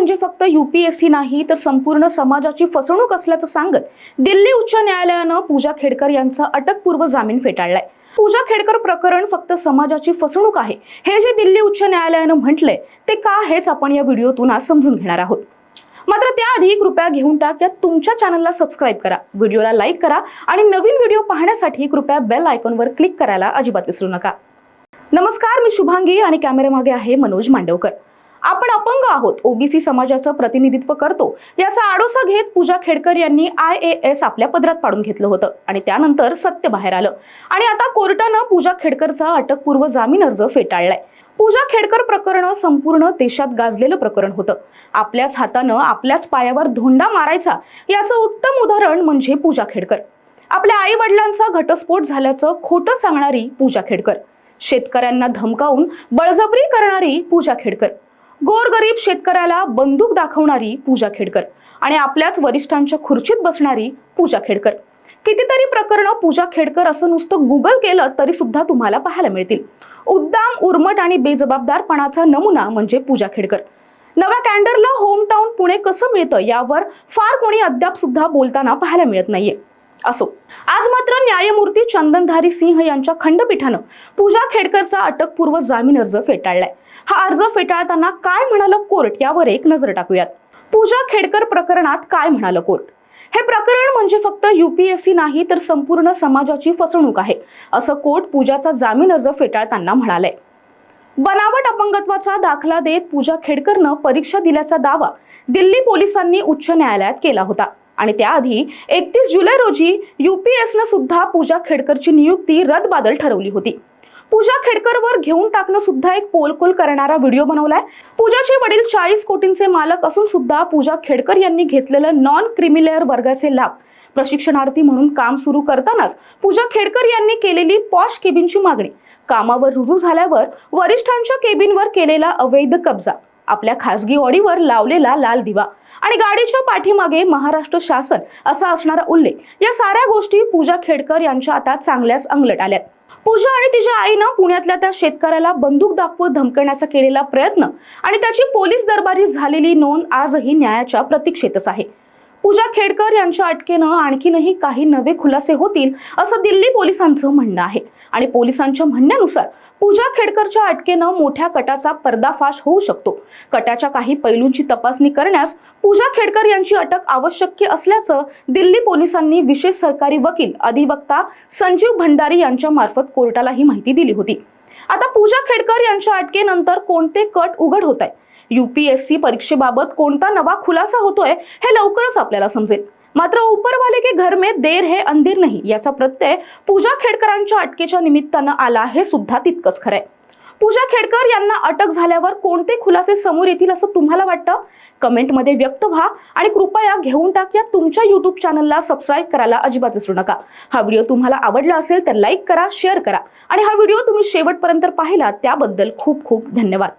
म्हणजे फक्त युपीएससी नाही तर संपूर्ण समाजाची फसवणूक असल्याचं सांगत दिल्ली उच्च न्यायालयानं पूजा खेडकर यांचा अटकपूर्व जामीन फेटाळलाय. पूजा खेडकर प्रकरण फक्त समाजाची फसवणूक आहे हे जे दिल्ली उच्च न्यायालयानं म्हटलंय ते का हेच आपण या व्हिडिओतून आज समजून घेणार आहोत. मात्र त्याआधी कृपया घेऊन टाक या तुमच्या चॅनलला सबस्क्राईब करा व्हिडिओला लाईक करा आणि नवीन व्हिडिओ पाहण्यासाठी कृपया बेल आयकॉनवर क्लिक करायला अजिबात विसरू नका. नमस्कार मी शुभांगी आणि कॅमेऱ्यामागे आहे मनोज मांडवकर. आपण अपंग आहोत. ओबीसी समाजाचं प्रतिनिधित्व करतो. याचा आडोसा घेत पूजा खेडकर यांनी आय ए एस आपल्या पदरात पाडून घेतलं होतं आणि त्यानंतर सत्य बाहेर आलं. आणि आता कोर्टानं पूजा खेडकरचा अटकपूर्व जामीन अर्ज फेटाळलाय. पूजा खेडकर प्रकरण संपूर्ण देशात गाजलेलं प्रकरण होतं. आपल्याच हातानं आपल्याच पायावर धोंडा मारायचा याचं उत्तम उदाहरण म्हणजे पूजा खेडकर. आपल्या आई वडिलांचा घटस्फोट झाल्याचं खोटं सांगणारी पूजा खेडकर. शेतकऱ्यांना धमकावून बळजबरी करणारी पूजा खेडकर. गोरगरीब शेतकऱ्याला बंदूक दाखवणारी पूजा खेडकर आणि आपल्याच वरिष्ठांच्या खुर्चीत बसणारी पूजा खेडकर. कितीतरी प्रकरणं पूजा खेडकर असं नुसतं गुगल केलं तरी सुद्धा तुम्हाला पाहायला मिळतील. उद्दाम उर्मट आणि बेजबाबदारपणाचा नमुना म्हणजे पूजा खेडकर. नव्या कॅन्डरला होमटाऊन पुणे कसं मिळतं यावर फार कोणी अद्याप सुद्धा बोलताना पाहायला मिळत नाहीये. असो. आज मात्र न्यायमूर्ती चंदनधारी सिंह यांच्या खंडपीठानं पूजा खेडकरचा अटकपूर्व जामीन अर्ज फेटाळलाय. हा अर्ज फेटाळताना काय म्हणालं कोर्ट यावर एक नजर टाकूयात. पूजा खेडकर प्रकरणात काय म्हणालं कोर्ट? हे प्रकरण म्हणजे फक्त युपीएससी नाही तर संपूर्ण समाजाची फसवणूक आहे असं कोर्ट पूजाचा जामीन अर्ज फेटाळताना म्हणाले बनावट अपंगत्वाचा दाखला देत पूजा खेडकरनं परीक्षा दिल्याचा दावा दिल्ली पोलिसांनी उच्च न्यायालयात केला होता. आणि त्याआधी एकतीस जुलै रोजी युपीएसनं सुद्धा पूजा खेडकरची नियुक्ती रदबादल ठरवली होती. पूजा खेडकरवर घेऊन टाकणं सुद्धा एक पोलकोल करणारा व्हिडिओ बनवलाय. पूजाचे वडील चाळीस कोटींचे मालक असून सुद्धा पूजा खेडकर यांनी घेतलेलं नॉन क्रिमिलेअर वर्गाचे लाभ. प्रशिक्षणार्थी म्हणून काम सुरू करतानाच पूजा खेडकर यांनी केलेली पॉश केबिनची मागणी. कामावर रुजू झाल्यावर वरिष्ठांच्या केबिनवर केलेला अवैध कब्जा. आपल्या खासगी ऑडीवर लावलेला लाल दिवा. आणि गाडीच्या पाठीमागे महाराष्ट्र शासन असा असणारा उल्लेख. या साऱ्या गोष्टी पूजा खेडकर यांच्या आता चांगल्याच अंगलट आल्यात. पूजा आणि तिच्या आईनं पुण्यातल्या त्या शेतकऱ्याला बंदूक दाखवत धमकण्याचा केलेला प्रयत्न आणि त्याची पोलीस दरबारी झालेली नोंद आजही न्यायाच्या प्रतीक्षेतच आहे. पूजा खेडकर यांच्या अटकेनं आणखीनही काही नवे खुलासे होतील असं दिल्ली पोलिसांचं म्हणणं आहे. आणि पोलिसांच्या म्हणण्यानुसार पूजा खेडकरच्या अटकेनं मोठ्या कटाचा पर्दाफाश होऊ शकतो. कटाच्या काही पैलूंची तपासणी करण्यास पूजा खेडकर यांची अटक आवश्यक असल्याचं दिल्ली पोलिसांनी विशेष सरकारी वकील अधिवक्ता संजीव भंडारी यांच्या मार्फत कोर्टाला ही माहिती दिली होती. आता पूजा खेडकर यांच्या अटकेनंतर कोणते कट उघड होत आहे युपीएससी परीक्षेबाबत कोणता नवा खुलासा होतोय हे लवकरच आपल्याला समजेल. मात्र ऊपरवाले के घर में देर है अंधेर नाही याचा प्रत्यय पूजा खेडकरांच्या अटकेच्या निमित्तानं आला हे सुद्धा तितकंच खरंय. पूजा खेडकर यांना अटक झाल्यावर कोणते खुलासे समोर येतील असं तुम्हाला वाटतं? कमेंटमध्ये व्यक्त व्हा आणि कृपया घेऊन टाक या तुमच्या युट्यूब चॅनलला सबस्क्राईब करायला अजिबात विसरू नका. हा व्हिडिओ तुम्हाला आवडला असेल तर लाईक करा शेअर करा. आणि हा व्हिडिओ तुम्ही शेवटपर्यंत पाहिला त्याबद्दल खूप खूप धन्यवाद.